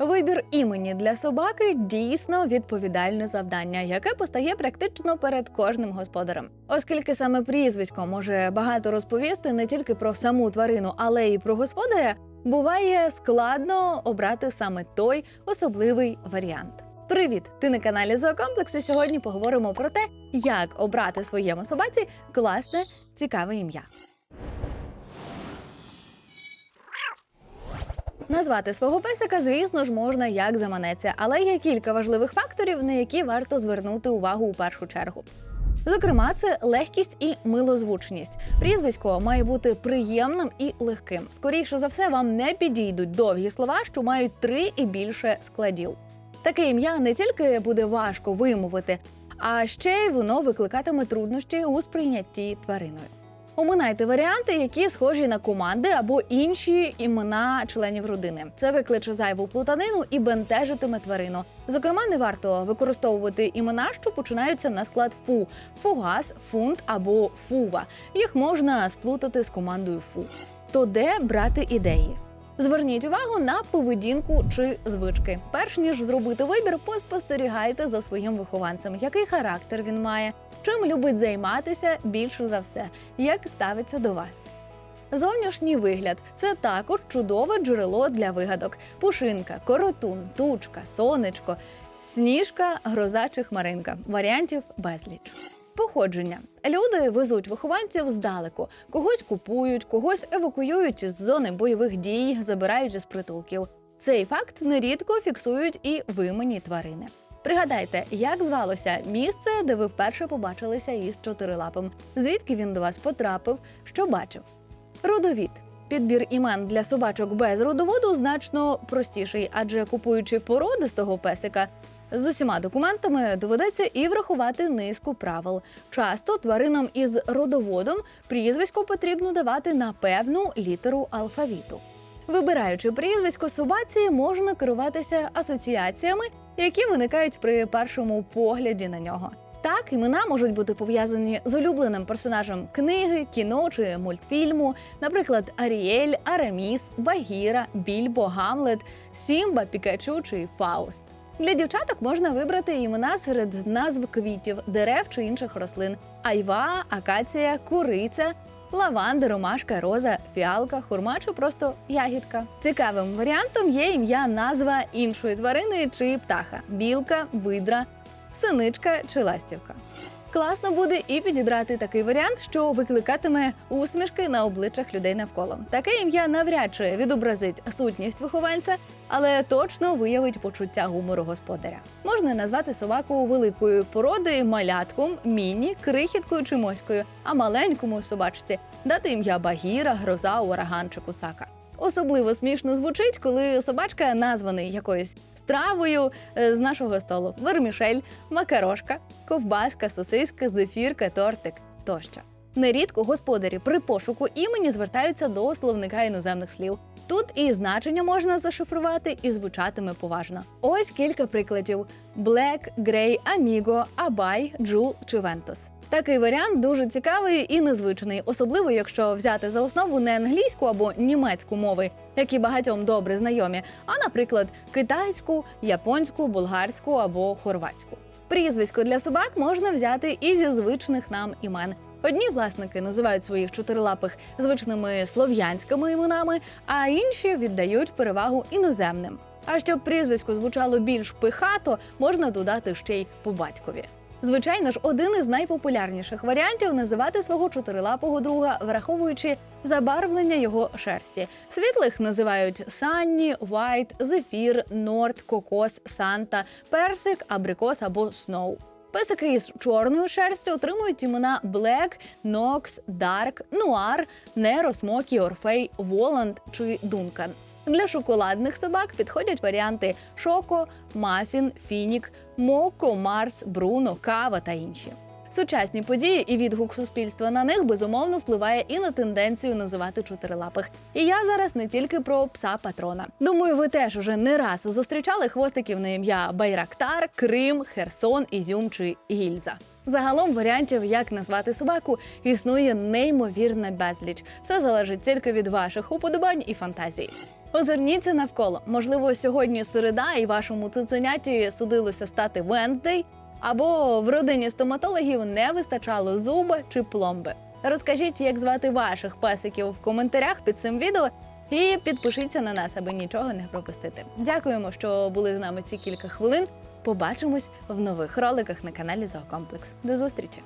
Вибір імені для собаки дійсно відповідальне завдання, яке постає практично перед кожним господарем, оскільки саме прізвисько може багато розповісти не тільки про саму тварину, але й про господаря. Буває складно обрати саме той особливий варіант. Привіт! Ти на каналі Зоокомплекс Сьогодні поговоримо про те, як обрати своєму собаці класне, цікаве ім'я. Назвати свого песика, звісно ж, можна як заманеться, але є кілька важливих факторів, на які варто звернути увагу у першу чергу. Зокрема, це легкість і милозвучність. Прізвисько має бути приємним і легким. Скоріше за все, вам не підійдуть довгі слова, що мають три і більше складів. Таке ім'я не тільки буде важко вимовити, а ще й воно викликатиме труднощі у сприйнятті твариною. Оминайте варіанти, які схожі на команди або інші імена членів родини. Це викличе зайву плутанину і бентежитиме тварину. Зокрема, не варто використовувати імена, що починаються на склад фу, фугас, фунт або фува. Їх можна сплутати з командою фу. То де брати ідеї? Зверніть увагу на поведінку чи звички. Перш ніж зробити вибір, поспостерігайте за своїм вихованцем, який характер він має, чим любить займатися більше за все, як ставиться до вас. Зовнішній вигляд це також чудове джерело для вигадок: пушинка, коротун, тучка, сонечко, сніжка, гроза чи хмаринка. Варіантів безліч. Походження люди везуть вихованців здалеку, когось купують, когось евакуюють із зони бойових дій, забирають із притулків. Цей факт нерідко фіксують і вимані тварини. Пригадайте, як звалося місце, де ви вперше побачилися із чотирилапим, звідки він до вас потрапив, що бачив. Родовід. Підбір імен для собачок без родоводу значно простіший, адже купуючи породистого песика, з усіма документами доведеться і врахувати низку правил. Часто тваринам із родоводом прізвисько потрібно давати на певну літеру алфавіту. Вибираючи прізвисько собаці, можна керуватися асоціаціями, які виникають при першому погляді на нього. Так, імена можуть бути пов'язані з улюбленим персонажем книги, кіно чи мультфільму, наприклад, Аріель, Араміс, Багіра, Більбо, Гамлет, Сімба, Пікачу чи Фауст. Для дівчаток можна вибрати імена серед назв квітів, дерев чи інших рослин: айва, акація, куриця, лаванда, ромашка, роза, фіалка, хурма чи просто ягідка. Цікавим варіантом є ім'я назва іншої тварини чи птаха: білка, видра, синичка чи ластівка. Класно буде і підібрати такий варіант, що викликатиме усмішки на обличчях людей навколо. Таке ім'я навряд чи відобразить сутність вихованця, але точно виявить почуття гумору господаря. Можна назвати собаку великої породи малятком, міні, крихіткою чи моською, а маленькому собачці дати ім'я Багіра, гроза, ураган чи кусака. Особливо смішно звучить, коли собачка названий якоюсь стравою е, з нашого столу: вермішель, макарошка, ковбаска, сосиска, зефірка, тортик тощо. Нерідко господарі при пошуку імені звертаються до словника іноземних слів. Тут і значення можна зашифрувати, і звучатиме поважно. Ось кілька прикладів: Black, Grey, Amigo, Абай, Джул чи Вентус. Такий варіант дуже цікавий і незвичний, особливо якщо взяти за основу не англійську або німецьку мови, які багатьом добре знайомі, а, наприклад, китайську, японську, болгарську або хорватську. Прізвисько для собак можна взяти і зі звичних нам імен. Одні власники називають своїх чотирилапих звичними слов'янськими іменами, а інші віддають перевагу іноземним. А щоб прізвисько звучало більш пихато, можна додати ще й по батькові. Звичайно ж, один із найпопулярніших варіантів називати свого чотирилапого друга, враховуючи забарвлення його шерсті. Світлих називають Санні, Вайт, Зефір, Норд, Кокос, Санта, Персик, Абрикос або Сноу. Песики із чорною шерстю отримують імена Блек, Нокс, Дарк, Нуар, Неро, Смокі, Орфей, Воланд чи Дункан. Для шоколадних собак підходять варіанти Шоко, Мафін, Фінік, Моко, Марс, Бруно, Кава та інші. Сучасні події і відгук суспільства на них безумовно впливає і на тенденцію називати чотирилапих. І я зараз не тільки про пса патрона. Думаю, ви теж уже не раз зустрічали хвостиків на ім'я Байрактар, Крим, Херсон, Ізюм чи Гільза. Загалом варіантів, як назвати собаку, існує неймовірна безліч. Все залежить тільки від ваших уподобань і фантазій. Озирніться навколо. Можливо, сьогодні середа, і вашому цуценяті судилося стати Венздей, або в родині стоматологів не вистачало зуба чи пломби. Розкажіть, як звати ваших песиків в коментарях під цим відео. І підпишіться на нас, аби нічого не пропустити. Дякуємо, що були з нами ці кілька хвилин. Побачимось в нових роликах на каналі Зоокомплекс. До зустрічі!